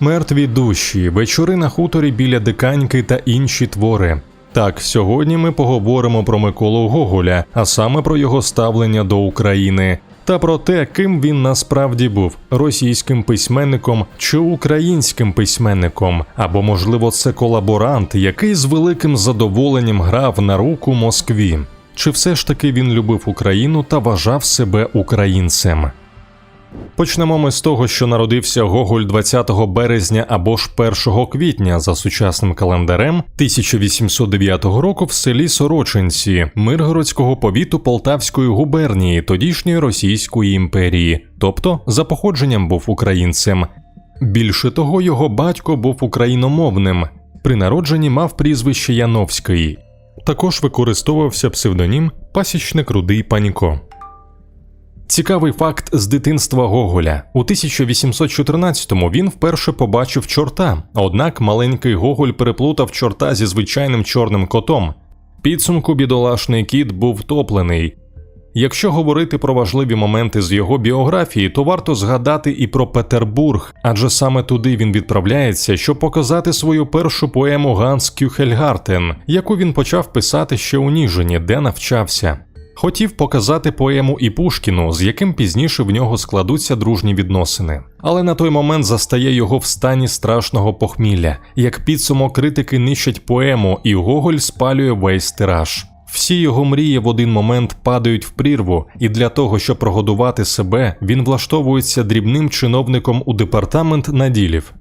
Мертві душі, вечори на хуторі біля диканьки та інші твори. Так, сьогодні ми поговоримо про Миколу Гоголя, а саме про його ставлення до України та про те, ким він насправді був російським письменником чи українським письменником, або, можливо, це колаборант, який з великим задоволенням грав на руку Москві. Чи все ж таки він любив Україну та вважав себе українцем? Почнемо ми з того, що народився Гоголь 20 березня або ж 1 квітня за сучасним календарем 1809 року в селі Сорочинці Миргородського повіту Полтавської губернії тодішньої Російської імперії, тобто за походженням був українцем. Більше того, його батько був україномовним. При народженні мав прізвище Яновський. Також використовувався псевдонім Пасічник Рудий Паніко. Цікавий факт з дитинства Гоголя. У 1814-му він вперше побачив чорта, однак маленький Гоголь переплутав чорта зі звичайним чорним котом. Підсумку бідолашний кіт був втоплений. Якщо говорити про важливі моменти з його біографії, то варто згадати і про Петербург, адже саме туди він відправляється, щоб показати свою першу поему Ганс Кюхельгартен, яку він почав писати ще у Ніжині, де навчався. Хотів показати поему і Пушкіну, з яким пізніше в нього складуться дружні відносини. Але на той момент застає його в стані страшного похмілля, як підсумок критики нищать поему, і Гоголь спалює весь тираж. Всі його мрії в один момент падають в прірву, і для того, щоб прогодувати себе, він влаштовується дрібним чиновником у департамент наділів.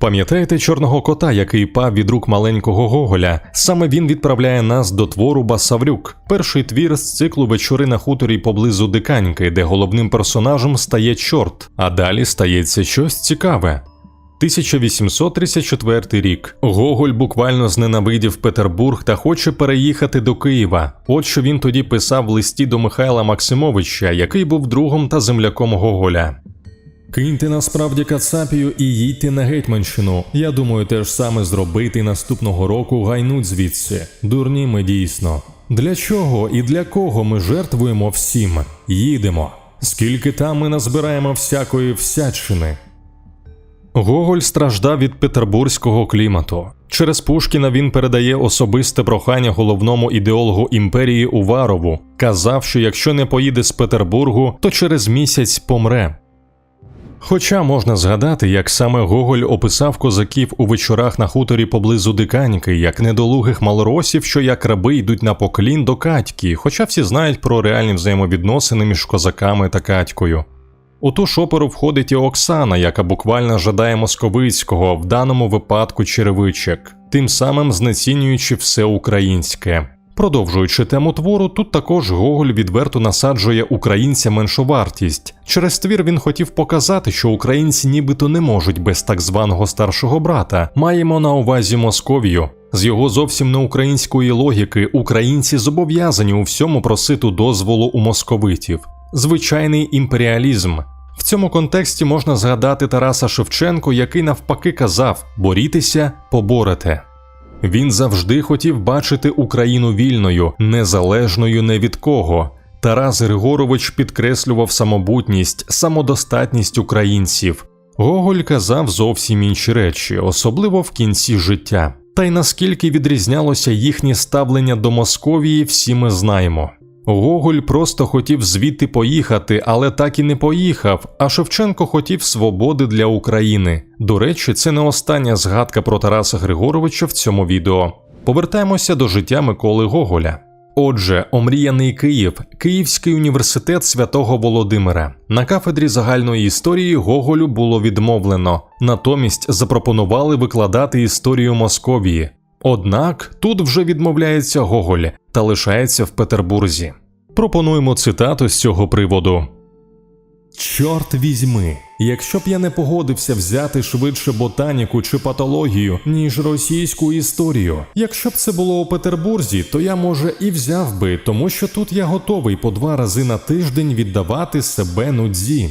Пам'ятаєте чорного кота, який пав від рук маленького Гоголя? Саме він відправляє нас до твору Басаврюк, перший твір з циклу вечори на хуторі поблизу диканьки, де головним персонажем стає чорт, а далі стається щось цікаве. 1834 рік Гоголь буквально зненавидів Петербург та хоче переїхати до Києва. От що він тоді писав в листі до Михайла Максимовича, який був другом та земляком Гоголя. Киньте насправді Кацапію і їдьте на Гетьманщину. Я думаю, те ж саме зробити наступного року гайнуть звідси. Дурні ми дійсно. Для чого і для кого ми жертвуємо всім? Їдемо. Скільки там ми назбираємо всякої всячини. Гоголь страждав від петербурзького клімату. Через Пушкіна він передає особисте прохання головному ідеологу імперії Уварову. Казав, що якщо не поїде з Петербургу, то через місяць помре. Хоча можна згадати, як саме Гоголь описав козаків у вечорах на хуторі поблизу Диканьки, як недолугих малоросів, що як раби йдуть на поклін до Катьки, хоча всі знають про реальні взаємовідносини між козаками та Катькою. У ту ж входить і Оксана, яка буквально жадає московицького, в даному випадку черевичок, тим самим знецінюючи все українське. Продовжуючи тему твору, тут також Гоголь відверто насаджує українця меншовартість. Через твір він хотів показати, що українці нібито не можуть без так званого старшого брата. Маємо на увазі Московію. З його зовсім не української логіки українці зобов'язані у всьому просити дозволу у московитів. Звичайний імперіалізм. В цьому контексті можна згадати Тараса Шевченко, який навпаки казав: борітеся, поборете. Він завжди хотів бачити Україну вільною, незалежною не від кого. Тарас Григорович підкреслював самобутність, самодостатність українців. Гоголь казав зовсім інші речі, особливо в кінці життя. Та й наскільки відрізнялося їхнє ставлення до Московії, всі ми знаємо. Гоголь просто хотів звідти поїхати, але так і не поїхав. А Шевченко хотів свободи для України. До речі, це не остання згадка про Тараса Григоровича в цьому відео. Повертаємося до життя Миколи Гоголя. Отже, омріяний Київ, Київський університет святого Володимира. На кафедрі загальної історії Гоголю було відмовлено, натомість запропонували викладати історію Московії. Однак тут вже відмовляється Гоголь та лишається в Петербурзі. Пропонуємо цитату з цього приводу. Чорт візьми, якщо б я не погодився взяти швидше ботаніку чи патологію, ніж російську історію. Якщо б це було у Петербурзі, то я може і взяв би, тому що тут я готовий по два рази на тиждень віддавати себе нудзі.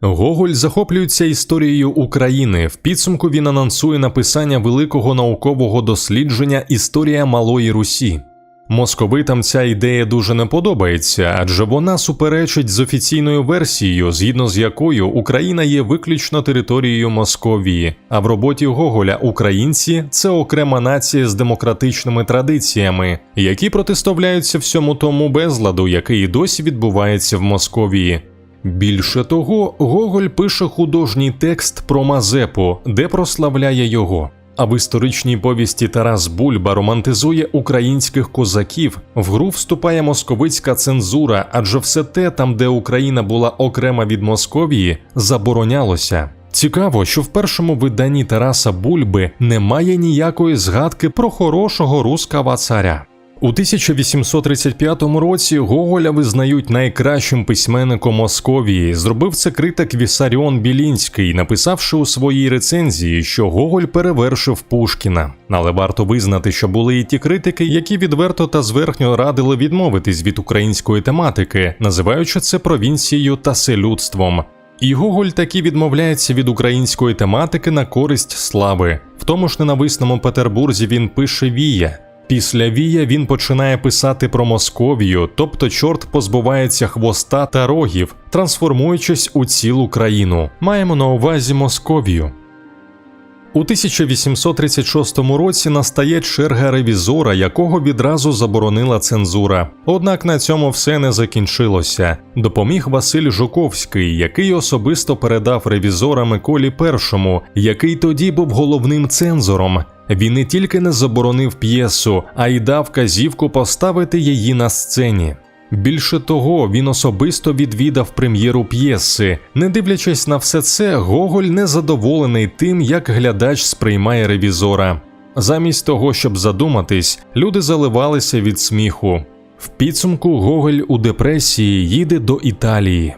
Гоголь захоплюється історією України. В підсумку він анонсує написання великого наукового дослідження Історія Малої Русі. Московитам ця ідея дуже не подобається, адже вона суперечить з офіційною версією, згідно з якою Україна є виключно територією Московії. А в роботі Гоголя українці це окрема нація з демократичними традиціями, які протиставляються всьому тому безладу, який і досі відбувається в Московії. Більше того, Гоголь пише художній текст про Мазепу, де прославляє його. А в історичній повісті Тарас Бульба романтизує українських козаків. В гру вступає московицька цензура, адже все те, там, де Україна була окрема від Московії, заборонялося. Цікаво, що в першому виданні Тараса Бульби немає ніякої згадки про хорошого руского царя. У 1835 році Гоголя визнають найкращим письменником Московії. Зробив це критик Вісаріон Білінський, написавши у своїй рецензії, що Гоголь перевершив Пушкіна. Але варто визнати, що були і ті критики, які відверто та зверхньо радили відмовитись від української тематики, називаючи це провінцією та селюдством. І Гоголь таки відмовляється від української тематики на користь слави. В тому ж ненависному Петербурзі він пише Вія. Після Вія він починає писати про Московію, тобто чорт позбувається хвоста та рогів, трансформуючись у цілу країну. Маємо на увазі Московію. У 1836 році настає черга ревізора, якого відразу заборонила цензура. Однак на цьому все не закінчилося. Допоміг Василь Жуковський, який особисто передав ревізора Миколі І, який тоді був головним цензором. Він не тільки не заборонив п'єсу, а й дав казівку поставити її на сцені. Більше того, він особисто відвідав прем'єру п'єси. Не дивлячись на все це, Гоголь незадоволений тим, як глядач сприймає ревізора. Замість того, щоб задуматись, люди заливалися від сміху. В підсумку Гоголь у депресії їде до Італії.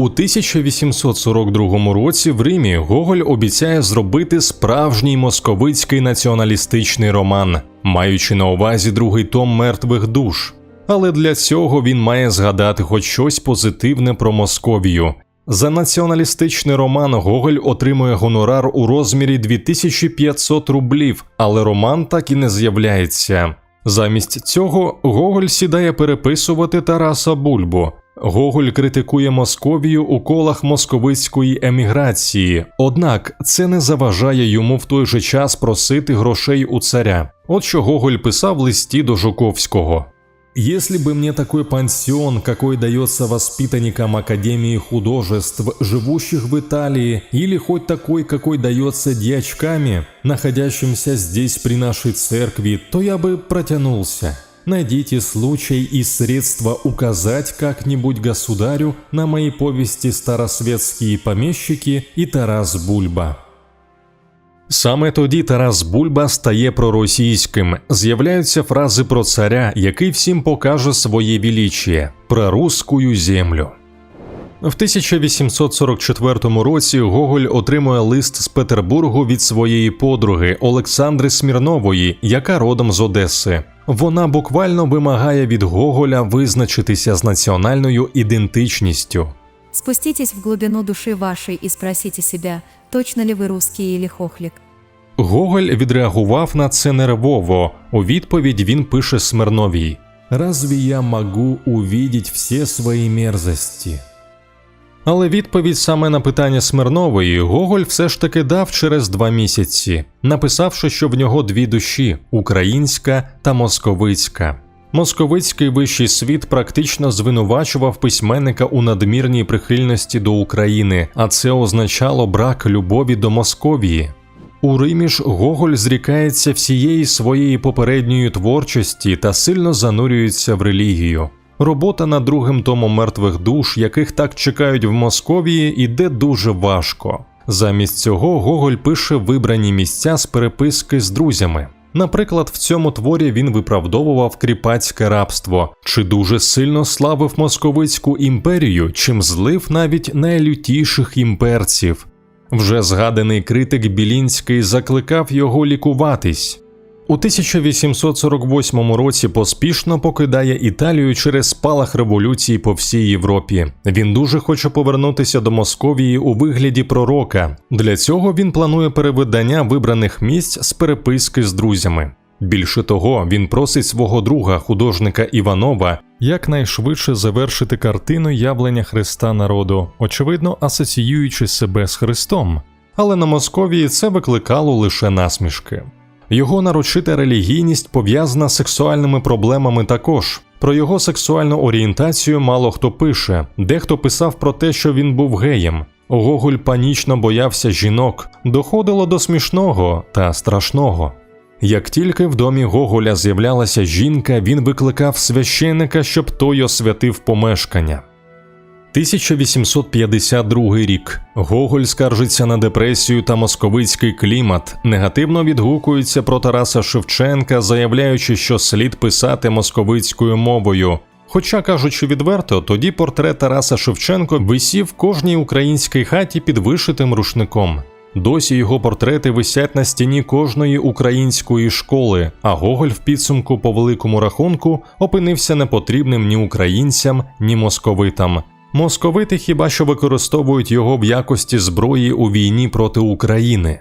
У 1842 році в Римі Гоголь обіцяє зробити справжній московицький націоналістичний роман, маючи на увазі другий том мертвих душ. Але для цього він має згадати хоч щось позитивне про Московію. За націоналістичний роман Гоголь отримує гонорар у розмірі 2500 рублів, але роман так і не з'являється. Замість цього Гоголь сідає переписувати Тараса Бульбу. Гоголь критикує Московію у колах московицької еміграції, однак це не заважає йому в той же час просити грошей у царя. От що Гоголь писав в листі до Жуковського. Если бы мне такой пансион, какой дается воспитанникам Академии художеств, живущих в Италии, или хоть такой, какой дается дьячками, находящимся здесь при нашей церкви, то я бы протянулся. Найдите случай и средства указать как-нибудь государю на мои повести «Старосветские помещики» и «Тарас Бульба». Саме тоді Тарас Бульба стає проросійським. З'являються фрази про царя, який всім покаже своє вілічіє про русскую землю. В 1844 році Гоголь отримує лист з Петербургу від своєї подруги Олександри Смірнової, яка родом з Одеси. Вона буквально вимагає від Гоголя визначитися з національною ідентичністю. Спуститесь в глубину души вашей и спросите себя, точно ли вы русский или хохлик. Гоголь відреагував на це нервово. У відповідь він пише Смирновій: Разве я могу увидеть всі свої мерзості? Але відповідь саме на питання Смирнової Гоголь все ж таки дав через два місяці, написавши, що в нього дві душі українська та московицька. Московицький вищий світ практично звинувачував письменника у надмірній прихильності до України, а це означало брак любові до Московії. У Римі ж Гоголь зрікається всієї своєї попередньої творчості та сильно занурюється в релігію. Робота над другим томом мертвих душ, яких так чекають в Московії, іде дуже важко. Замість цього Гоголь пише вибрані місця з переписки з друзями. Наприклад, в цьому творі він виправдовував кріпацьке рабство, чи дуже сильно славив московицьку імперію, чим злив навіть найлютіших імперців. Вже згаданий критик Білінський закликав його лікуватись. У 1848 році поспішно покидає Італію через спалах революції по всій Європі. Він дуже хоче повернутися до Московії у вигляді пророка. Для цього він планує перевидання вибраних місць з переписки з друзями. Більше того, він просить свого друга, художника Іванова, якнайшвидше завершити картину явлення Христа народу, очевидно, асоціюючи себе з Христом. Але на Московії це викликало лише насмішки. Його нарочита релігійність пов'язана з сексуальними проблемами також. Про його сексуальну орієнтацію мало хто пише, дехто писав про те, що він був геєм. Гоголь панічно боявся жінок, доходило до смішного та страшного. Як тільки в домі Гоголя з'являлася жінка, він викликав священика, щоб той освятив помешкання. 1852 рік Гоголь скаржиться на депресію та московицький клімат, негативно відгукується про Тараса Шевченка, заявляючи, що слід писати московицькою мовою. Хоча, кажучи відверто, тоді портрет Тараса Шевченко висів в кожній українській хаті під вишитим рушником. Досі його портрети висять на стіні кожної української школи, а Гоголь в підсумку по великому рахунку опинився непотрібним ні українцям, ні московитам. Московити хіба що використовують його в якості зброї у війні проти України.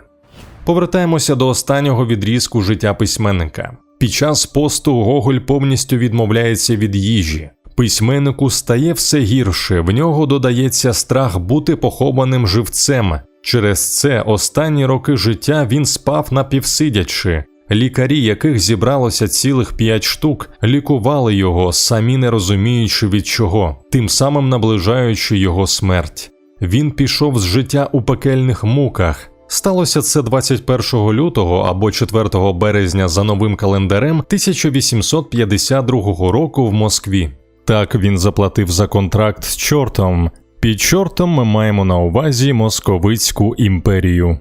Повертаємося до останнього відрізку життя письменника. Під час посту Гоголь повністю відмовляється від їжі. Письменнику стає все гірше, в нього додається страх бути похованим живцем. Через це останні роки життя він спав напівсидячи. Лікарі, яких зібралося цілих п'ять штук, лікували його, самі не розуміючи від чого, тим самим наближаючи його смерть. Він пішов з життя у пекельних муках. Сталося це 21 лютого або 4 березня за новим календарем 1852 року в Москві. Так він заплатив за контракт з чортом. Під чортом ми маємо на увазі Московицьку імперію.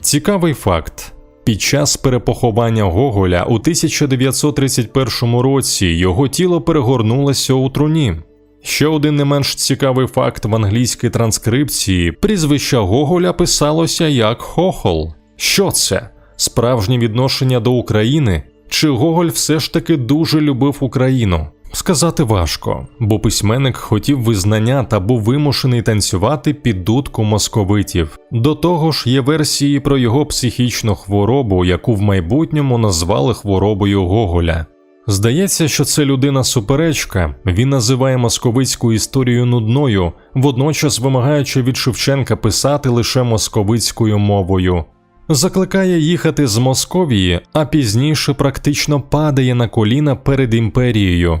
Цікавий факт. Під час перепоховання Гоголя у 1931 році його тіло перегорнулося у труні. Ще один не менш цікавий факт в англійській транскрипції: прізвище Гоголя писалося як Хохол. Що це? Справжнє відношення до України? Чи Гоголь все ж таки дуже любив Україну? Сказати важко, бо письменник хотів визнання та був вимушений танцювати під дудку московитів. До того ж, є версії про його психічну хворобу, яку в майбутньому назвали хворобою Гоголя. Здається, що це людина суперечка. Він називає московицьку історію нудною, водночас вимагаючи від Шевченка писати лише московицькою мовою. Закликає їхати з Московії, а пізніше практично падає на коліна перед імперією.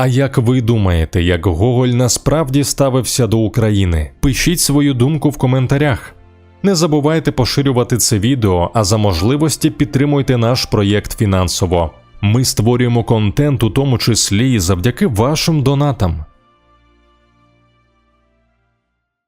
А як ви думаєте, як Гоголь насправді ставився до України? Пишіть свою думку в коментарях. Не забувайте поширювати це відео, а за можливості підтримуйте наш проєкт фінансово. Ми створюємо контент у тому числі і завдяки вашим донатам.